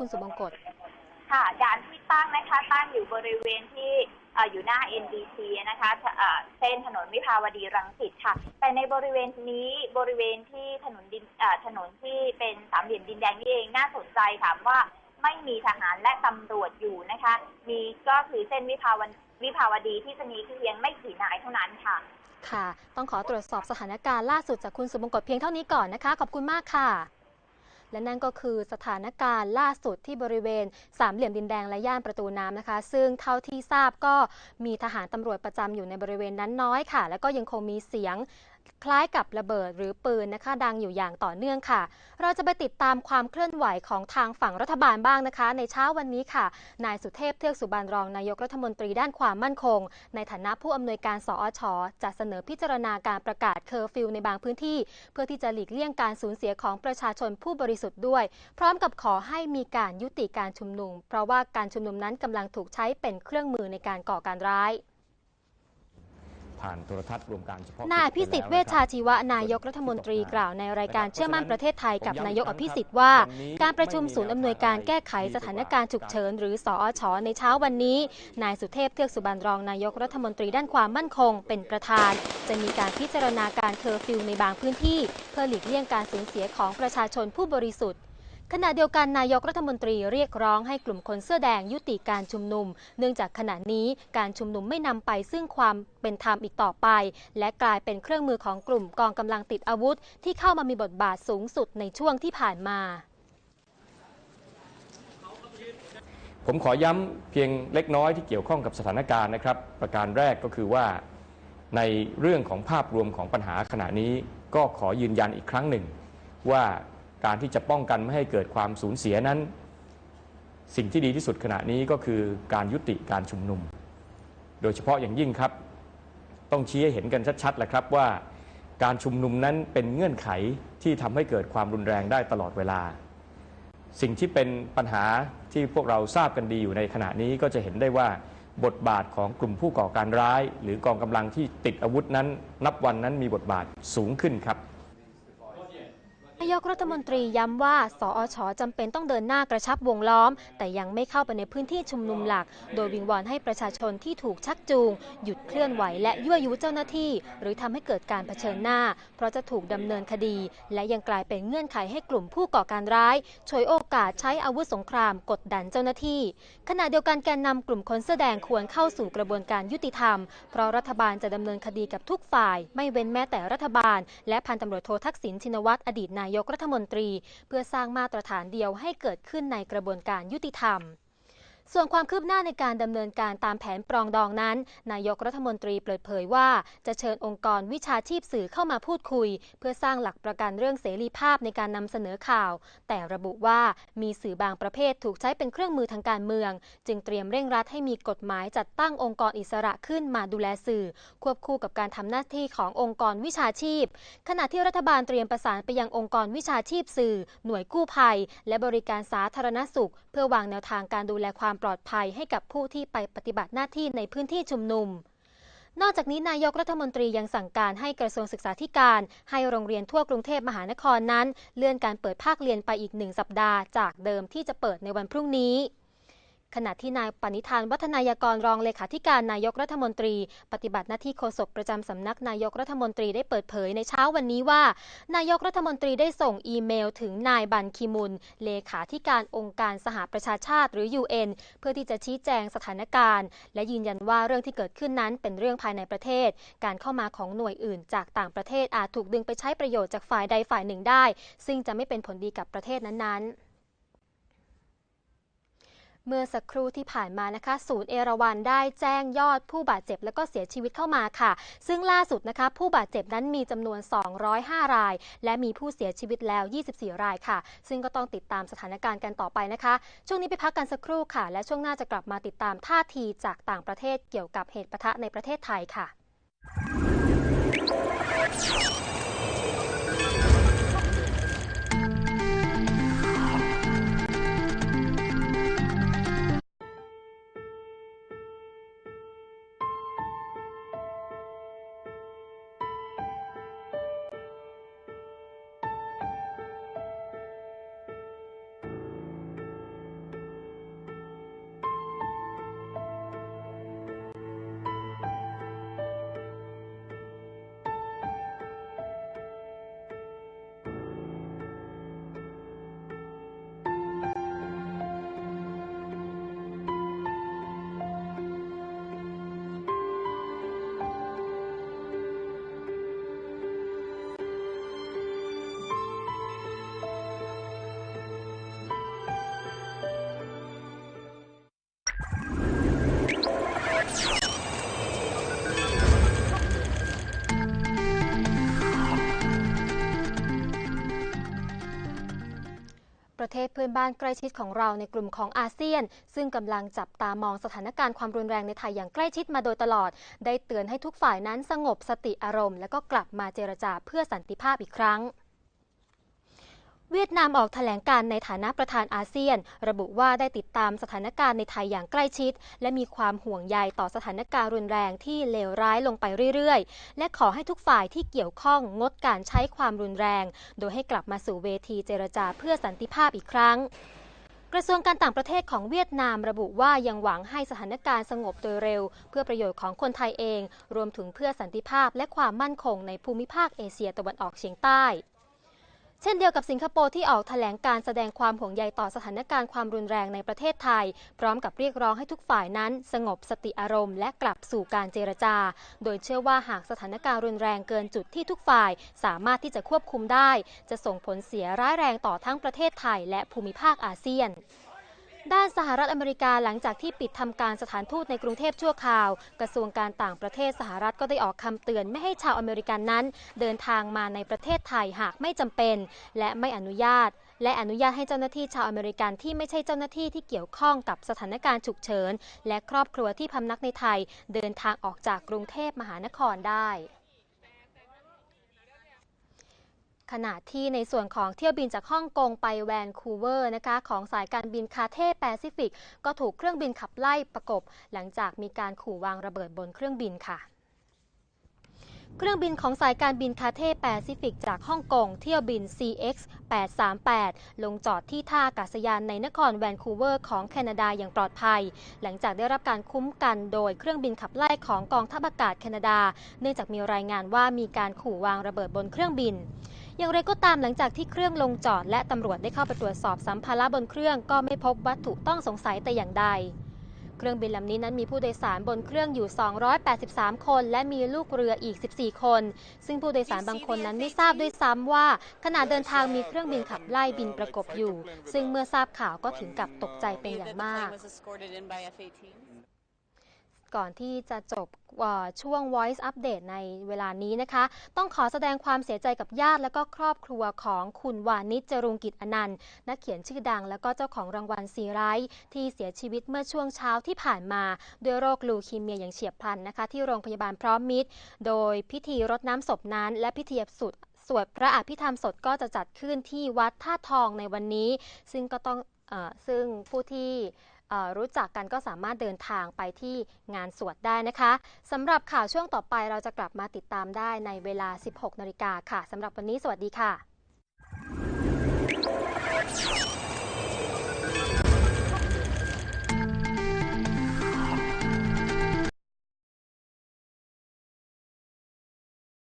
คุณสุบงกตค่ะด่านที่ตั้งนะคะตั้งอยู่บริเวณที่เอ่ออยู่หน้า NBC นะคะเอ่อเส้นถนนวิภาวดีรังสิตค่ะ แต่ในบริเวณนี้บริเวณที่ถนนดินเอ่อถนนที่เป็นสามเหลี่ยมดินแดงนี่เองน่าสนใจค่ะว่าไม่มีทหารและตำรวจอยู่นะคะ มีก็คือเส้นวิภาววิภาวดีที่จะมีเพียงไม่กี่นายเท่านั้นค่ะ ค่ะ ต้องขอตรวจสอบสถานการณ์ล่าสุดจากคุณสุบงกตเพียงเท่านี้ก่อนนะคะ ขอบคุณมากค่ะ และนั่นก็คือสถานการณ์ล่าสุดที่บริเวณสามเหลี่ยมดินแดงและย่านประตูน้ำนะคะ ซึ่งเท่าที่ทราบก็มีทหารตำรวจประจำอยู่ในบริเวณนั้นน้อยค่ะ แล้วก็ยังคงมีเสียง คล้ายกับระเบิดหรือปืนนะคะ ดังอยู่อย่างต่อเนื่องค่ะ เราจะไปติดตามความเคลื่อนไหวของทางฝั่งรัฐบาลบ้างนะคะ ในเช้าวันนี้ค่ะ นายสุเทพเทือกสุบานรองนายกรัฐมนตรีด้านความมั่นคง ในฐานะผู้อำนวยการสอชจะเสนอพิจารณาการประกาศเคอร์ฟิวในบางพื้นที่ เพื่อที่จะหลีกเลี่ยงการสูญเสียของประชาชนผู้บริสุทธิ์ด้วย พร้อมกับขอให้มีการยุติการชุมนุม เพราะว่าการชุมนุมนั้นกำลังถูกใช้เป็นเครื่องมือในการก่อการร้าย ผ่านโทรทัศน์รวมการเฉพาะนายกิจพิสิทธิ์เวชชาชีวะนายกรัฐมนตรีกล่าวในรายการนะครับเชื่อมั่นประเทศไทยกับผมย้ำนายกอีอกครั้งภิสิทธิ์ครับว่าวันนี้การประชุมไม่มีศูนย์อำนวยการแก้ไขสถานการณ์ฉุกเฉินหรือสอชในเช้าวันนี้ นายสุเทพเทือกสุบรรณรองนายกรัฐมนตรีด้านความมั่นคง เป็นประธาน จะมีการพิจารณาการเคอร์ฟิวในบางพื้นที่ เพื่อหลีกเลี่ยงการสูญเสียของประชาชนผู้บริสุทธิ์ ขณะเดียวกันนายกรัฐมนตรีเรียกร้องให้กลุ่มคนเสื้อแดงยุติการชุมนุม เนื่องจากขณะนี้การชุมนุมไม่นำไปซึ่งความเป็นธรรมอีกต่อไป และกลายเป็นเครื่องมือของกลุ่มกองกำลังติดอาวุธ ที่เข้ามามีบทบาทสูงสุดในช่วงที่ผ่านมา ผมขอย้ำเพียงเล็กน้อยที่เกี่ยวข้องกับสถานการณ์นะครับ ประการแรกก็คือว่าในเรื่องของภาพรวมของปัญหาขณะนี้ก็ขอยืนยันอีกครั้งหนึ่งว่า การที่จะป้องกันไม่ให้เกิดความสูญเสียนั้น สิ่งที่ดีที่สุดขณะนี้ก็คือการยุติการชุมนุม โดยเฉพาะอย่างยิ่งครับ ต้องชี้ให้เห็นกันชัดๆแหละครับว่า การชุมนุมนั้นเป็นเงื่อนไขที่ทำให้เกิดความรุนแรงได้ตลอดเวลา สิ่งที่เป็นปัญหาที่พวกเราทราบกันดีอยู่ในขณะนี้ก็จะเห็นได้ว่าบทบาทของกลุ่มผู้ก่อการร้าย หรือกองกำลังที่ติดอาวุธนั้น นับวันนั้นมีบทบาทสูงขึ้นครับายกรัฐมนตรีย้ำว่า สอชจำเป็นต้องเดินหน้ากระชับวงล้อม แต่ยังไม่เข้าไปในพื้นที่ชุมนุมหลัก โดยวิงวอนให้ประชาชนที่ถูกชักจูง หยุดเคลื่อนไหวและยั่วยุเจ้าหน้าที่ หรือทำให้เกิดการเผชิญหน้า เพราะจะถูกดำเนินคดี และยังกลายเป็นเงื่อนไขให้กลุ่มผู้ก่อการร้ายฉวยโอกาสใช้อาวุธสงครามกดดันเจ้าหน้าที่ ขณะเดียวกันแกนนำกลุ่มคนเสื้อแดงควรเข้าสู่กระบวนการยุติธรรม เพราะรัฐบาลจะดำเนินคดีกับทุกฝ่าย ไม่เว้นแม้แต่รัฐบาล และพันตำรวจโททักษิณชินวัตรอดีตนายยกรัฐมนตรี เพื่อสร้างมาตรฐานเดียวให้เกิดขึ้นในกระบวนการยุติธรรม ส่วนความคืบหน้าในการดำเนินการตามแผนปรองดองนั้น นายกรัฐมนตรีเปิดเผยว่า จะเชิญองค์กรวิชาชีพสื่อเข้ามาพูดคุย เพื่อสร้างหลักประกันเรื่องเสรีภาพในการนำเสนอข่าว แต่ระบุว่ามีสื่อบางประเภทถูกใช้เป็นเครื่องมือทางการเมือง จึงเตรียมเร่งรัดให้มีกฎหมายจัดตั้งองค์กรอิสระขึ้นมาดูแลสื่อ ควบคู่กับการทำหน้าที่ขององค์กรวิชาชีพ ขณะที่รัฐบาลเตรียมประสานไปยังองค์กรวิชาชีพสื่อ หน่วยกู้ภัย และบริการสาธารณสุข เพื่อวางแนวทางการดูแลความปลอดภัยให้กับผู้ที่ไปปฏิบัติหน้าที่ในพื้นที่ชุมนุม นอกจากนี้นายกรัฐมนตรียังสั่งการให้กระทรวงศึกษาธิการ ให้โรงเรียนทั่วกรุงเทพมหานครนั้น เลื่อนการเปิดภาคเรียนไปอีกหนึ่งสัปดาห์จากเดิมที่จะเปิดในวันพรุ่งนี้ ขณะที่นายปณิธานวัฒนายกรรองเลขาธิการนายกรัฐมนตรี ปฏิบัติหน้าที่โฆษกประจำสำนักนายกรัฐมนตรีได้เปิดเผยในเช้าวันนี้ว่า นายกรัฐมนตรีได้ส่งอีเมลถึงนายบันคิมุนเลขาธิการองค์การสหประชาชาติหรือ UN เพื่อที่จะชี้แจงสถานการณ์ และยืนยันว่าเรื่องที่เกิดขึ้นนั้นเป็นเรื่องภายในประเทศ การเข้ามาของหน่วยอื่น จากต่างประเทศอาจถูกดึงไปใช้ประโยชน์จากฝ่ายใดฝ่ายหนึ่งได้ ซึ่งจะไม่เป็นผลดีกับประเทศนั้นๆ เมื่อสักครู่ที่ผ่านมานะคะ ศูนย์เอราวันได้แจ้งยอดผู้บาดเจ็บและก็เสียชีวิตเข้ามาค่ะ ซึ่งล่าสุดนะคะผู้บาดเจ็บนั้นมีจำนวน 205 ราย และมีผู้เสียชีวิตแล้ว 24 รายค่ะ ซึ่งก็ต้องติดตามสถานการณ์กันต่อไปนะคะ ช่วงนี้ไปพักกันสักครู่ค่ะ และช่วงหน้าจะกลับมาติดตามท่าทีจากต่างประเทศเกี่ยวกับเหตุปะทะในประเทศไทยค่ะ เทศเพื่อนบ้านใกล้ชิดของเราในกลุ่มของอาเซียน ซึ่งกำลังจับตามองสถานการณ์ความรุนแรงในไทยอย่างใกล้ชิดมาโดยตลอด ได้เตือนให้ทุกฝ่ายนั้นสงบสติอารมณ์ และก็กลับมาเจรจาเพื่อสันติภาพอีกครั้ง เวียดนามออกแถลงการในฐานะประธานอาเซียน ระบุว่าได้ติดตามสถานการณ์ในไทยอย่างใกล้ชิด และมีความห่วงใยต่อสถานการณ์รุนแรงที่เลวร้ายลงไปเรื่อยๆ และขอให้ทุกฝ่ายที่เกี่ยวข้องงดการใช้ความรุนแรง โดยให้กลับมาสู่เวทีเจรจาเพื่อสันติภาพอีกครั้งกระทรวงการต่างประเทศของเวียดนามระบุว่ายังหวังให้สถานการณ์สงบโดยเร็ว เพื่อประโยชน์ของคนไทยเอง รวมถึงเพื่อสันติภาพและความมั่นคงในภูมิภาคเอเชียตะวันออกเฉียงใต้ เช่นเดียวกับสิงคโปร์ที่ออกแถลงการแสดงความห่วงใยต่อสถานการณ์ความรุนแรงในประเทศไทย พร้อมกับเรียกร้องให้ทุกฝ่ายนั้นสงบสติอารมณ์และกลับสู่การเจรจา โดยเชื่อว่าหากสถานการณ์รุนแรงเกินจุดที่ทุกฝ่าย สามารถที่จะควบคุมได้ จะส่งผลเสียร้ายแรงต่อทั้งประเทศไทยและภูมิภาคอาเซียน ด้านสหรัฐอเมริกาหลังจากที่ปิดทำการสถานทูตในกรุงเทพชั่วคราว กระทรวงการต่างประเทศสหรัฐก็ได้ออกคำเตือนไม่ให้ชาวอเมริกันนั้น เดินทางมาในประเทศไทยหากไม่จำเป็น และไม่อนุญาต และอนุญาตให้เจ้าหน้าที่ชาวอเมริกันที่ไม่ใช่เจ้าหน้าที่ที่เกี่ยวข้องกับสถานการณ์ฉุกเฉินและครอบครัวที่พำนักในไทย เดินทางออกจากกรุงเทพมหานครได้ ขณะที่ในส่วนของเที่ยวบินจากฮ่องกงไปแวนคูเวอร์นะคะของสายการบินคาเท่แปซิฟิก ก็ถูกเครื่องบินขับไล่ประกบ หลังจากมีการขู่วางระเบิดบนเครื่องบินค่ะเครื่องบินของสายการบินคาเท่แปซิฟิกจากฮ่องกงเที่ยวบิน CX 838 ลงจอดที่ท่าอากาศยานในนครแวนคูเวอร์ของแคนาดาอย่างปลอดภัย หลังจากได้รับการคุ้มกันโดยเครื่องบินขับไล่ของกองทัพอากาศแคนาดา เนื่องจากมีรายงานว่ามีการขู่วางระเบิดบนเครื่องบิน อย่างไรก็ตามหลังจากที่เครื่องลงจอดและตำรวจได้เข้าไปตรวจสอบสัมภาระบนเครื่องก็ไม่พบวัตถุต้องสงสัยแต่อย่างใด เครื่องบินลำนี้นั้นมีผู้โดยสารบนเครื่องอยู่ 283 คน และมีลูกเรืออีก 14 คน ซึ่งผู้โดยสารบางคนนั้นไม่ทราบด้วยซ้ำว่าขณะเดินทางมีเครื่องบินขับไล่บินประกบอยู่ ซึ่งเมื่อทราบข่าวก็ถึงกับตกใจเป็นอย่างมาก ก่อนที่จะจบช่วง Voice Update ในเวลานี้นะคะ ต้องขอแสดงความเสียใจกับญาติและก็ครอบครัวของคุณวานิชจรุงกิจอนันต์ นักเขียนชื่อดังและก็เจ้าของรางวัลซีไรท์ที่เสียชีวิตเมื่อช่วงเช้าที่ผ่านมา ด้วยโรคลูคีเมียอย่างเฉียบพลันนะคะ ที่โรงพยาบาลพร้อมมิตร โดยพิธีรดน้ำศพนั้น และพิธีสุดสวดพระอภิธรรมสดก็จะจัดขึ้นที่วัดท่าทองในวันนี้ ซึ่งก็ต้องอซึ่งผู้ที่ รู้จักกันก็สามารถเดินทางไปที่งานสวดได้นะคะสำหรับข่าวช่วงต่อไปเราจะกลับมาติดตามได้ในเวลา 16นาฬิกาค่ะสำหรับวันนี้สวัสดีค่ะ